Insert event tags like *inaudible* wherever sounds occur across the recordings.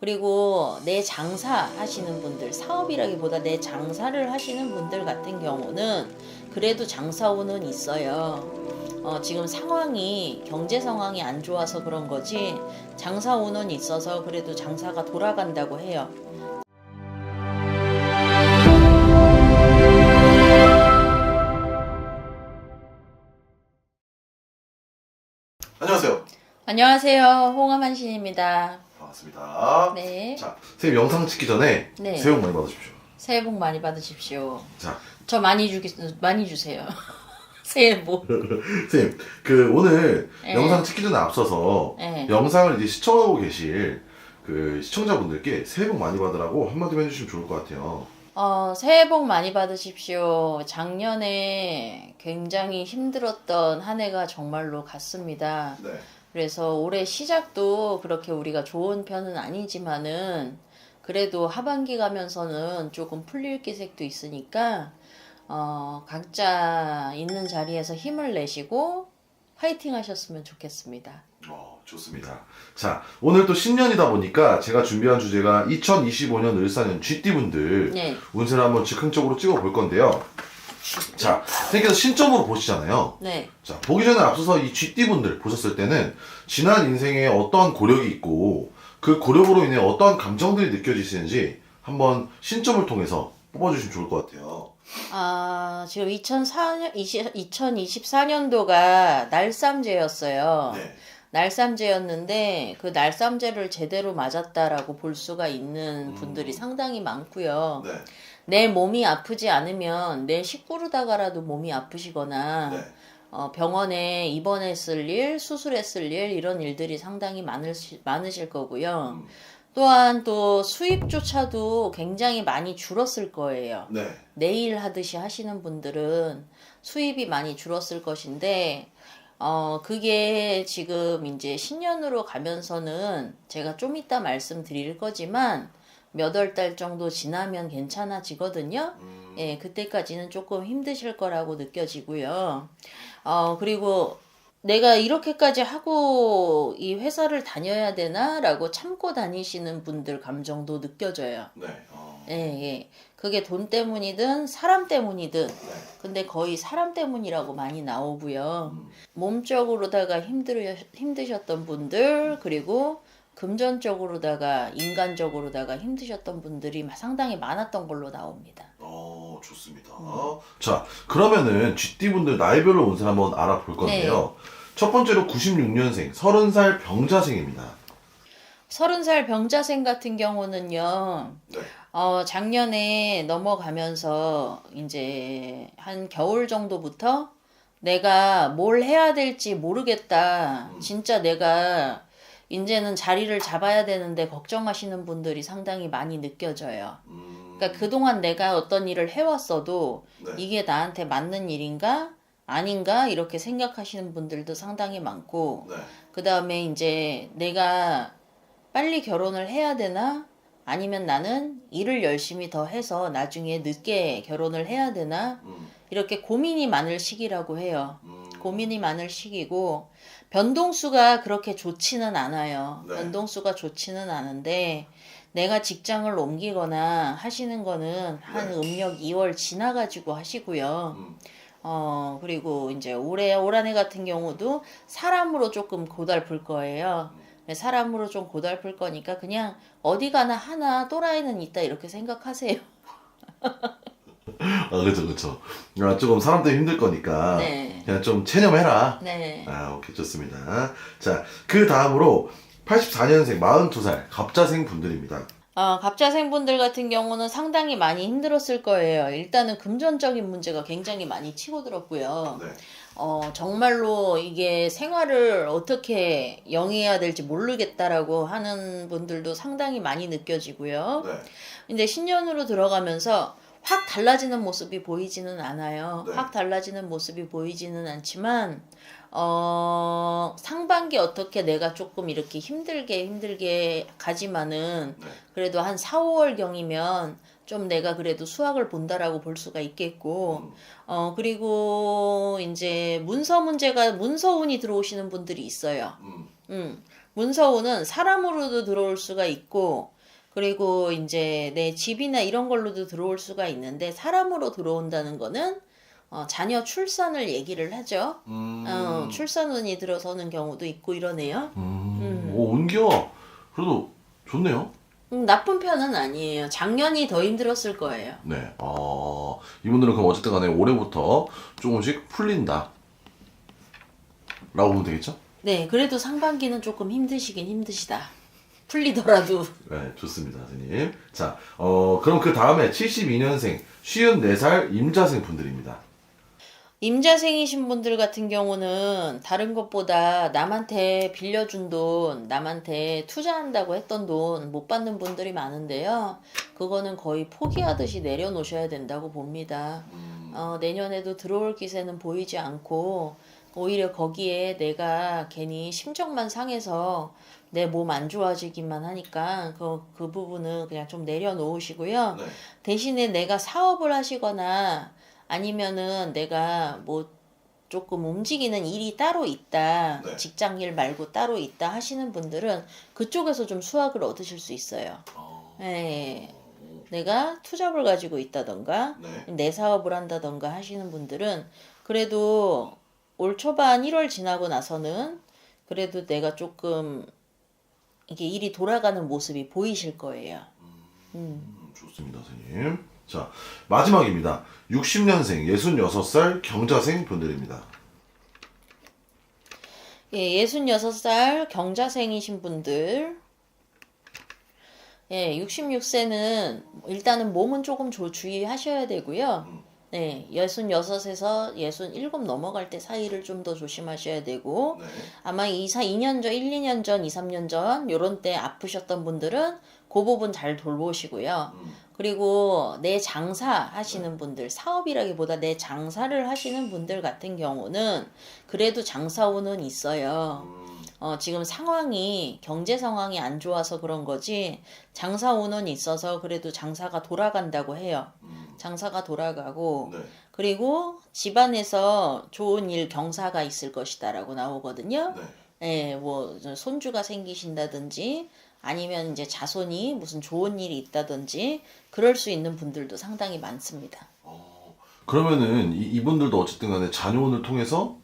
그리고 내 장사 하시는 분들, 사업이라기보다 내 장사를 하시는 분들 같은 경우는 그래도 장사운은 있어요. 어, 지금 상황이 경제 상황이 안 좋아서 그런 거지 장사운은 있어서 그래도 장사가 돌아간다고 해요. 안녕하세요. 안녕하세요. 홍함한신입니다. 반갑습니다. 네. 자, 선생님 영상 찍기 전에 네. 새해 복 많이 받으십시오. 새해 복 많이 받으십시오. 자, 저 많이 주기 많이 주세요. *laughs* 새해 복. *laughs* 선생님, 그 오늘 네. 영상 찍기 전에 앞서서 네. 영상을 이제 시청하고 계실 그 시청자분들께 새해 복 많이 받으라고 한마디만 해주시면 좋을 것 같아요. 어, 새해 복 많이 받으십시오. 작년에 굉장히 힘들었던 한 해가 정말로 갔습니다. 네. 그래서 올해 시작도 그렇게 우리가 좋은 편은 아니지만은 그래도 하반기 가면서는 조금 풀릴 기색도 있으니까 어, 각자 있는 자리에서 힘을 내시고 파이팅 하셨으면 좋겠습니다. 어, 좋습니다. 자, 오늘 또 신년이다 보니까 제가 준비한 주제가 2025년 을사년 쥐띠분들 네. 운세를 한번 즉흥적으로 찍어 볼 건데요. 자, 선생님께서 신점으로 보시잖아요. 네. 자, 보기 전에 앞서서 이 쥐띠분들 보셨을 때는 지난 인생에 어떠한 고력이 있고 그 고력으로 인해 어떠한 감정들이 느껴지시는지 한번 신점을 통해서 뽑아주시면 좋을 것 같아요. 아, 지금 2004년, 2024년도가 날쌈제였어요. 네. 날쌈제였는데 그 날쌈제를 제대로 맞았다라고 볼 수가 있는 음. 분들이 상당히 많고요. 네. 내 몸이 아프지 않으면 내 식구르다가라도 몸이 아프시거나 네. 어, 병원에 입원했을 일, 수술했을 일 이런 일들이 상당히 많을, 많으실 거고요. 음. 또한 또 수입조차도 굉장히 많이 줄었을 거예요. 네. 내일 하듯이 하시는 분들은 수입이 많이 줄었을 것인데, 어, 그게 지금 이제 신년으로 가면서는 제가 좀 이따 말씀드릴 거지만 몇 월 달 정도 지나면 괜찮아지거든요. 음. 예, 그때까지는 조금 힘드실 거라고 느껴지고요. 어, 그리고 내가 이렇게까지 하고 이 회사를 다녀야 되나라고 참고 다니시는 분들 감정도 느껴져요. 네. 어. 예, 예. 그게 돈 때문이든 사람 때문이든 네. 근데 거의 사람 때문이라고 많이 나오고요. 음. 몸적으로다가 힘들 힘드셨던 분들 그리고 금전적으로다가 인간적으로다가 힘드셨던 분들이 상당히 많았던 걸로 나옵니다. 어, 좋습니다. 자, 그러면은 쥐띠분들 나이별로 운세 한번 알아볼 건데요. 첫 번째로 96년생, 30살 병자생입니다. 서른 살 병자생 같은 경우는요. 네. 어, 작년에 넘어가면서 이제 한 겨울 정도부터 내가 뭘 해야 될지 모르겠다. 진짜 내가 이제는 자리를 잡아야 되는데 걱정하시는 분들이 상당히 많이 느껴져요. 음. 그러니까 그동안 내가 어떤 일을 해왔어도 네. 이게 나한테 맞는 일인가? 아닌가? 이렇게 생각하시는 분들도 상당히 많고, 네. 그 다음에 이제 내가 빨리 결혼을 해야 되나? 아니면 나는 일을 열심히 더 해서 나중에 늦게 결혼을 해야 되나? 음. 이렇게 고민이 많을 시기라고 해요. 음. 고민이 많을 시기고, 변동수가 그렇게 좋지는 않아요. 네. 변동수가 좋지는 않은데, 내가 직장을 옮기거나 하시는 거는 한 네. 음력 2월 지나가지고 하시고요. 음. 어, 그리고 이제 올해, 올 한해 같은 경우도 사람으로 조금 고달플 거예요. 사람으로 좀 고달플 거니까 그냥 어디 가나 하나 또라이는 있다 이렇게 생각하세요. *laughs* 아, 그쵸, 그쵸. 아, 조금 사람 때문에 힘들 거니까. 네. 그냥 좀 체념해라. 네. 아, 오케이, 좋습니다. 자, 그 다음으로 84년생, 42살, 갑자생 분들입니다. 어, 갑자생 분들 같은 경우는 상당히 많이 힘들었을 거예요. 일단은 금전적인 문제가 굉장히 많이 치고 들었고요. 네. 어, 정말로 이게 생활을 어떻게 영위해야 될지 모르겠다라고 하는 분들도 상당히 많이 느껴지고요. 네. 근데 신년으로 들어가면서 확 달라지는 모습이 보이지는 않아요. 네. 확 달라지는 모습이 보이지는 않지만, 어, 상반기 어떻게 내가 조금 이렇게 힘들게 힘들게 가지만은 네. 그래도 한 4, 5월 경이면 좀 내가 그래도 수학을 본다라고 볼 수가 있겠고, 음. 어, 그리고 이제 문서 문제가, 문서운이 들어오시는 분들이 있어요. 음. 음. 문서운은 사람으로도 들어올 수가 있고 그리고 이제 내 집이나 이런 걸로도 들어올 수가 있는데 사람으로 들어온다는 거는 어, 자녀 출산을 얘기를 하죠. 음. 어, 출산운이 들어서는 경우도 있고 이러네요. 음. 오, 운기와 그래도 좋네요. 음, 나쁜 편은 아니에요. 작년이 더 힘들었을 거예요. 네. 아, 이분들은 그럼 어쨌든 간에 올해부터 조금씩 풀린다. 라고 보면 되겠죠? 네, 그래도 상반기는 조금 힘드시긴 힘드시다. 풀리더라도. 네, 좋습니다, 선생님. 자, 어, 그럼 그 다음에 72년생, 54살 임자생 분들입니다. 임자생이신 분들 같은 경우는 다른 것보다 남한테 빌려준 돈, 남한테 투자한다고 했던 돈 못 받는 분들이 많은데요. 그거는 거의 포기하듯이 내려놓으셔야 된다고 봅니다. 어, 내년에도 들어올 기세는 보이지 않고 오히려 거기에 내가 괜히 심정만 상해서 내 몸 안 좋아지기만 하니까 그, 그 부분은 그냥 좀 내려놓으시고요. 네. 대신에 내가 사업을 하시거나 아니면은 내가 뭐 조금 움직이는 일이 따로 있다. 네. 직장 일 말고 따로 있다 하시는 분들은 그쪽에서 좀 수확을 얻으실 수 있어요. 어, 예. 내가 투잡을 가지고 있다던가 네. 내 사업을 한다던가 하시는 분들은 그래도 올 초반 1월 지나고 나서는 그래도 내가 조금 이게 일이 돌아가는 모습이 보이실 거예요. 음. 음, 좋습니다, 선생님. 자, 마지막입니다. 60년생, 66살 경자생 분들입니다. 예, 66살 경자생이신 분들. 예, 66세는 일단은 몸은 조금 조, 주의하셔야 되고요. 네, 66에서 67 넘어갈 때 사이를 좀 더 조심하셔야 되고, 네. 아마 2, 4, 2년 전, 1, 2년 전, 2, 3년 전, 요런 때 아프셨던 분들은 그 부분 잘 돌보시고요. 음. 그리고 내 장사 하시는 분들, 사업이라기보다 내 장사를 하시는 분들 같은 경우는 그래도 장사운은 있어요. 음, 어, 지금 상황이, 경제 상황이 안 좋아서 그런 거지, 장사운은 있어서 그래도 장사가 돌아간다고 해요. 음, 장사가 돌아가고, 네. 그리고 집안에서 좋은 일, 경사가 있을 것이다라고 나오거든요. 네. 예, 뭐 손주가 생기신다든지 아니면 이제 자손이 무슨 좋은 일이 있다든지 그럴 수 있는 분들도 상당히 많습니다. 어, 그러면은 이, 이분들도 어쨌든 간에 자녀운을 통해서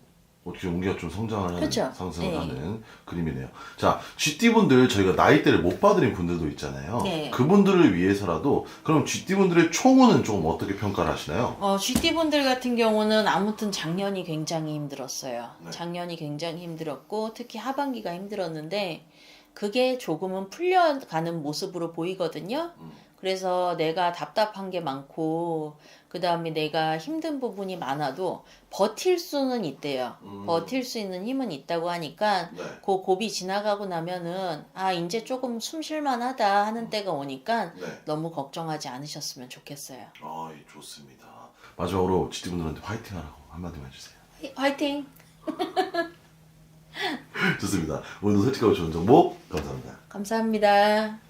어떻게 운기가 좀 성장하는 그쵸. 상승을 네. 하는 그림이네요. 자, GT분들 저희가 나이대를 못 받으린 분들도 있잖아요. 네. 그분들을 위해서라도 그럼 GT분들의 총운은 좀 어떻게 평가를 하시나요? 어, GT분들 같은 경우는 아무튼 작년이 굉장히 힘들었어요. 네. 작년이 굉장히 힘들었고 특히 하반기가 힘들었는데 그게 조금은 풀려가는 모습으로 보이거든요. 음. 그래서 내가 답답한 게 많고 그 다음에 내가 힘든 부분이 많아도 버틸 수는 있대요. 음. 버틸 수 있는 힘은 있다고 하니까 네. 그 고비 지나가고 나면은 아 이제 조금 숨 쉴만하다 하는 때가 오니까 네. 너무 걱정하지 않으셨으면 좋겠어요. 아, 예, 좋습니다. 마지막으로 GT분들한테 화이팅 하라고 한마디만 해주세요. 화이팅! *laughs* 좋습니다. 오늘도 솔직하고 좋은 정보 감사합니다. 감사합니다.